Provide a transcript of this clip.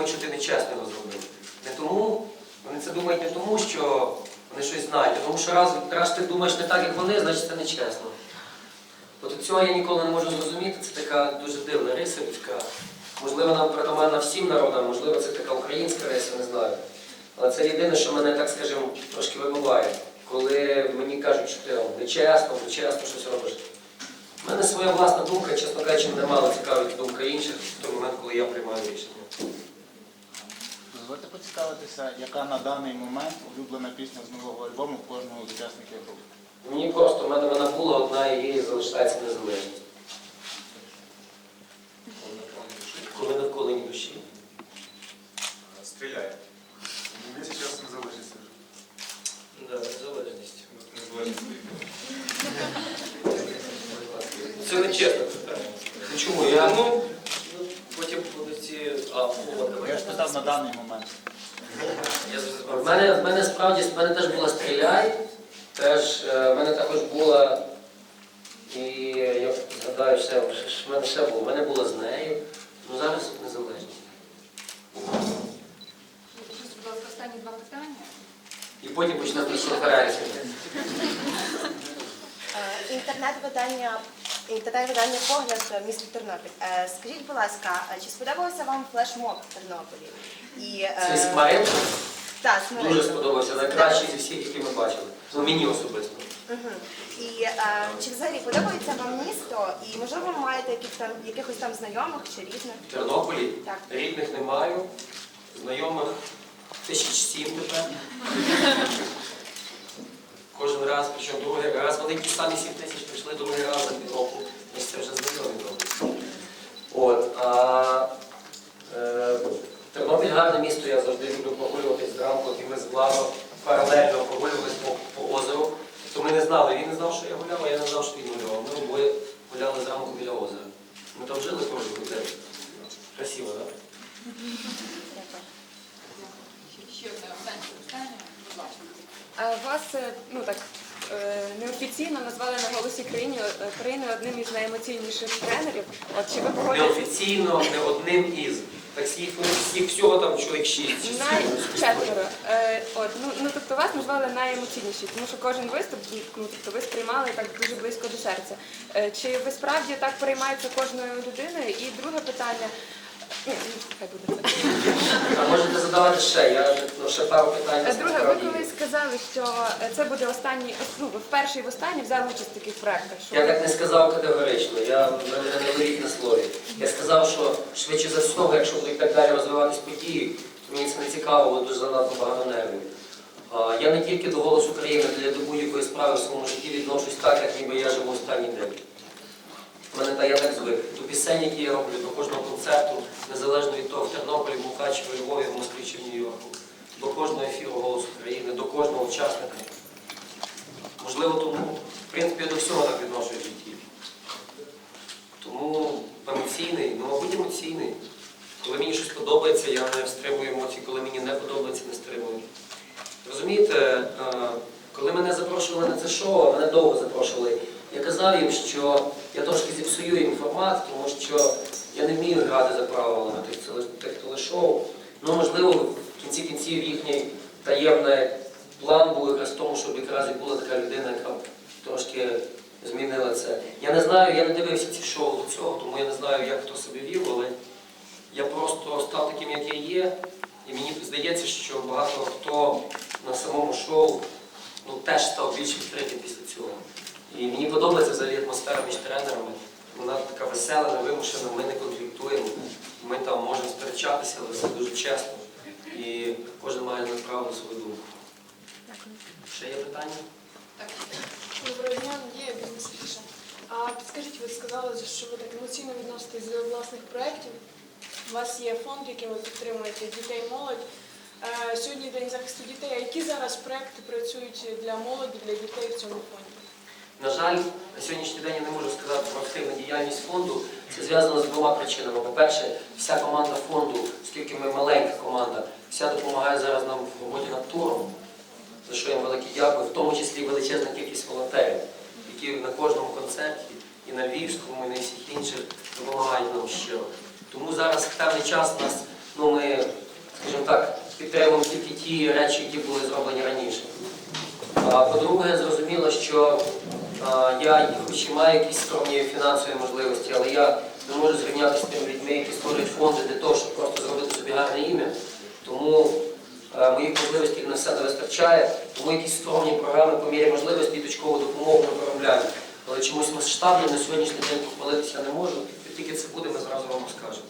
думають, що ти нечесно його зробив. Не тому, вони це думають не тому, що вони щось знають, а тому що раз, раз ти думаєш не так, як вони, значить це нечесно. От цього я ніколи не можу зрозуміти, це така дуже дивна риса людська. Можливо, нам притаманна всім народам, можливо, це така українська риса, не знаю. Але це єдине, що мене, так скажімо, трошки вибиває, коли мені кажуть, що ти нечесно, нечесно щось робиш. У мене своя власна думка, чесно кажучи, мене мало цікавить думка інших в той момент, коли я приймаю рішення. Дозвольте поцікавитися, яка на даний момент улюблена пісня з нового альбому кожного з учасників групи. Мені просто в мене вона була одна і залишається незалежність. Коли не в колені душі. Стреляет. Мне сейчас незалежність скажу. Да, незалежність. Незалежність. Це не чесно. Ну чому? Я ну, потім будуть ці. А, ну, Я ж питав на даний момент. В мене, в мене справді в мене теж була стріляй, теж е, в мене також була. І я згадаю, ще, в мене ще було. В мене було з нею. Ну зараз ласка, останні два питання. І потім почнемо конференцію. Е, Інтернет-видання, інтернет-видання погляд е, місто Тернопіль. Е, Скажіть, будь ласка, а чи сподобався вам флешмоб в Тернополі? І, е, Цей смайл Так, дуже сподобався. Найкращий зі всіх, які ми бачили. Ну мені особисто. Мгм. І е, чи взагалі подобається вам місто? І можливо ви маєте яких там, якихось там знайомих чи різних? В Тернополі Так. рідних не маю, знайомих тисяч сім тепер. Кожен раз, причому другий раз, вони ті самі сім тисяч прийшли другий раз за півроку. Ми це вже знайомі добре. От, а, е, Тернопіль гарне місто, я завжди люблю прогулюватись зранку, і ми з Владом паралельно прогулювалися по, по озеру. То ми не знали, він не знав, що я гуляв, а я не знав, що він гуляв. Ми обоє гуляли зранку біля озера. Ми там жили теж в готелі. Красиво, так? Ще одне останнє питання. Будь ласка. Вас е, ну так неофіційно назвали на голосі країни е, країни одним із найемоційніших тренерів. От чи ви погодитесь? Неофіційно, не одним із. Так всіх, всіх всього там чоловік шість. Най четверо. Е, от ну ну тобто вас назвали найемоційніші, тому що кожен виступ ну тобто ви сприймали так дуже близько до серця. Е, чи ви справді так переймаєтеся кожною людиною? І друге питання. Ні, хай буде це. А можете задавати ще, я ну, ще пару питань. Е, Друге, ви колись сказали, що е, це буде останній, ну ви вперше і в останній взяли участь в таких проектах. Що Я так не сказав категорично, я мене не ловіть на слові. Я сказав, що швидше за всього, якщо будуть так далі розвиватись події, то мені це не цікаво, бо дуже занадто багато нервів. Я не тільки до голосу України, для до будь-якої справи в своєму житті відношусь так, як ніби я живу останній день. Мене та я так звик. До пісень, які я роблю, до кожного концерту, незалежно від того, в Тернополі, в Мукачеві, Львові, в Москві чи в Нью-Йорку, до кожного ефіру «Голос України», до кожного учасника. Можливо, тому, в принципі, я до всього так відношусь в житті. Тому емоційний, ну, мабуть, емоційний. Коли мені щось подобається, я не стримую емоцій, коли мені не подобається, не стримую. Розумієте, е, коли мене запрошували на це шоу, мене довго запрошували, я казав їм, що я трошки зіпсую їм формат, тому що я не вмію грати за правилами тих телешоу. Ну, можливо, в кінці кінців їхній таємний план був якраз в тому, щоб якраз і була така людина, яка трошки змінила це. Я не знаю, я не дивився ці шоу до цього, тому я не знаю, як хто себе вів, але я просто став таким, як я є. І мені здається, що багато хто на самому шоу ну, теж став більш відкритим після цього. І мені подобається взагалі атмосфера між тренерами. Вона така весела, невимушена, ми не конфліктуємо. Ми там можемо сперечатися, але все дуже чесно. І кожен має на право свою думку. Ще є питання? Так. Доброго дня, Надія бізнес Фіша. А підскажіть, ви сказали, що ви так емоційно відноситесь до власних проєктів. У вас є фонд, яким ви підтримуєте дітей молодь. Е, Сьогодні День захисту дітей. А які зараз проекти працюють для молоді, для дітей в цьому фонді? На жаль, на сьогоднішній день я не можу сказати про активну діяльність фонду. Це зв'язано з двома причинами. По-перше, вся команда фонду, оскільки ми маленька команда, вся допомагає зараз нам в роботі над туром, за що їм велике дякую, в тому числі величезна кількість волонтерів, які на кожному концерті і на Львівському, і на всіх інших допомагають нам щиро. Тому зараз в певний час нас, ну ми ті речі, які були зроблені раніше. А, По-друге, зрозуміло, що а, я хоч і маю якісь скромні фінансові можливості, але я не можу зрівнятися з тими людьми, які створюють фонди для того, щоб просто зробити собі гарне ім'я. Тому моїх можливостей на все не вистачає, тому якісь скромні програми по мірі можливості і точкову допомогу ми виробляємо. Але чомусь масштабно на сьогоднішній день похвалитися не можу. Як тільки це буде, ми зразу вам скажемо.